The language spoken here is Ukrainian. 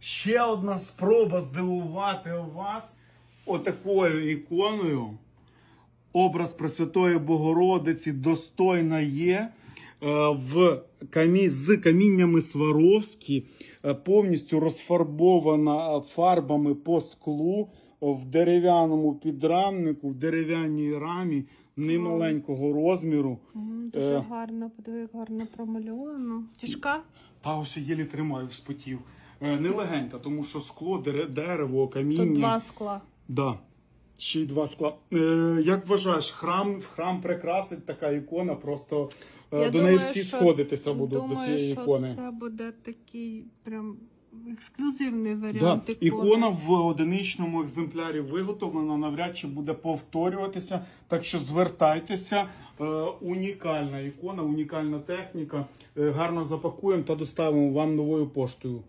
Ще одна спроба здивувати вас отакою іконою. Образ Пресвятої Богородиці достойна є е, в камі... з каміннями Сваровські, е, повністю розфарбована е, фарбами по склу в дерев'яному підрамнику, в дерев'яній рамі немаленького розміру. М, Дуже Е. гарно, подиви, як гарно промальовано. Тяжка? Та ось єлі тримаю вспотів. Е, Нелегенька, тому що скло, дере- дерево, каміння. Тут два скла. Да. Ще й два скла. Е, як вважаєш, храм, храм прикрасить така ікона, просто е, Я до неї всі що- сходитися будуть думаю, до цієї що ікони. Це буде такий прям ексклюзивний варіант ікони. Ікона в одиничному екземплярі виготовлена, навряд чи буде повторюватися. Так що звертайтеся. Е, унікальна ікона, унікальна техніка. Е, гарно запакуємо та доставимо вам новою поштою.